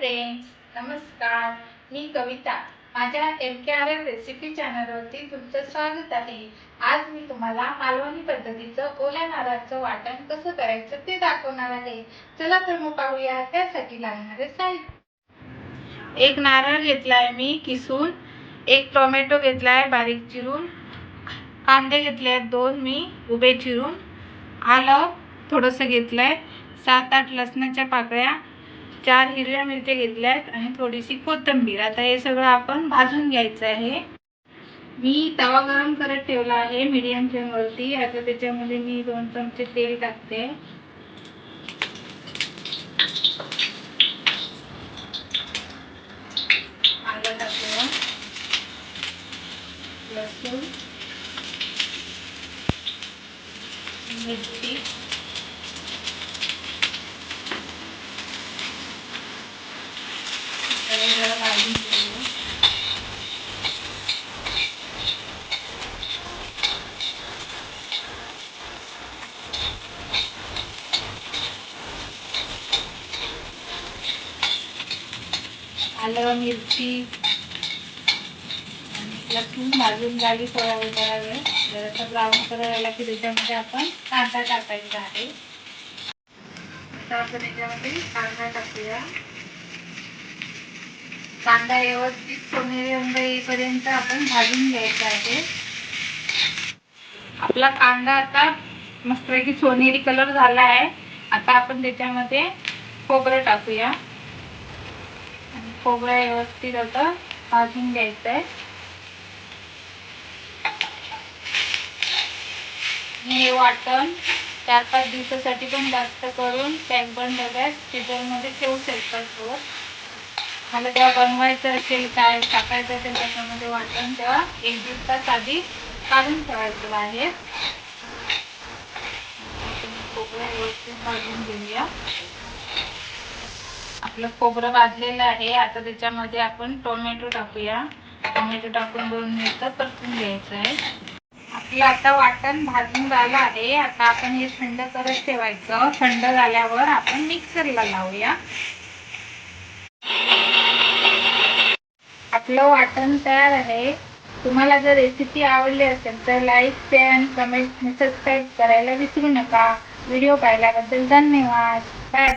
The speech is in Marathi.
फ्रेंड्स नमस्कार मी कविता. माझ्या M K R L recipe चॅनलवरती तुमचं स्वागत आहे. आज मी तुम्हाला मालवणी पद्धतीचं ओल्या नारळाचं वाटण कसं करायचं ते दाखवणार आहे. चला तर मग पाहूया त्यासाठी लागणारे साहित्य. एक नारळ घेतलाय मी किसून एक टोमॅटो घेतलाय बारीक चिरून कांदे घेतले आहेत दोन मी उभे चिरून आलं थोडंसं घेतलंय सात आठ लसणाच्या पाकळ्या चार हिरव्या मिरच्या घेतल्या आहेत आणि थोडीशी कोथिंबीर. आता हे सगळं आपण भाजून घ्यायचं आहे. मी तवा गरम करत ठेवला आहे मिडियम फ्लेमवरती आता त्याच्यामध्ये मी दोन चमचे तेल टाकते. आलं टाकलं लसूण मिरची. जरा घेऊया आलं मिरची. लसूण भाजून झाली थोडा वेळ थोडा वेळ. जरासा ब्राऊन कलर आला की त्याच्यामध्ये आपण कांदा टाकायचा आहे. आता आपण त्याच्यामध्ये कांदा टाकूया. कांदा व्यवस्थित सोनेरी रंग येईपर्यंत आपण भाजून घ्यायचा आहे. आपला कांदा आता मस्तपैकी सोनेरी कलर झाला आहे. आता आपण त्याच्यामध्ये खोबरं टाकूया. आणि खोबरं व्यवस्थित आता भाजून घ्यायचं आहे. हे वाटण चार पाच दिवसासाठी पण जास्त करून पॅक बंद डब्यात फ्रीजरमध्ये ठेवू शकतात रोज मला जेव्हा बनवायचं असेल काय टाकायचं असेल त्याच्यामध्ये वाटण तेव्हा एक दिवसात आधी काढून ठेवायचं बाहेर. खोबरं व्यवस्थित भाजून घेऊया. आपलं खोबरं भाजलेलं आहे. आता त्याच्यामध्ये आपण टोमॅटो टाकूया. टोमॅटो टाकून दोन मिनिटं परतून घ्यायचं आहे. आपलं आता वाटण भाजून झालं आहे. आता आपण हे थंड करत ठेवायचं. थंड झाल्यावर आपण मिक्सरला लावूया. आपलं वाटण तयार आहे. तुम्हाला जर रेसिपी आवडली असेल तर लाईक शेअर आणि कमेंट सबस्क्राईब करायला विसरू नका. व्हिडिओ पाहिल्याबद्दल धन्यवाद. बाय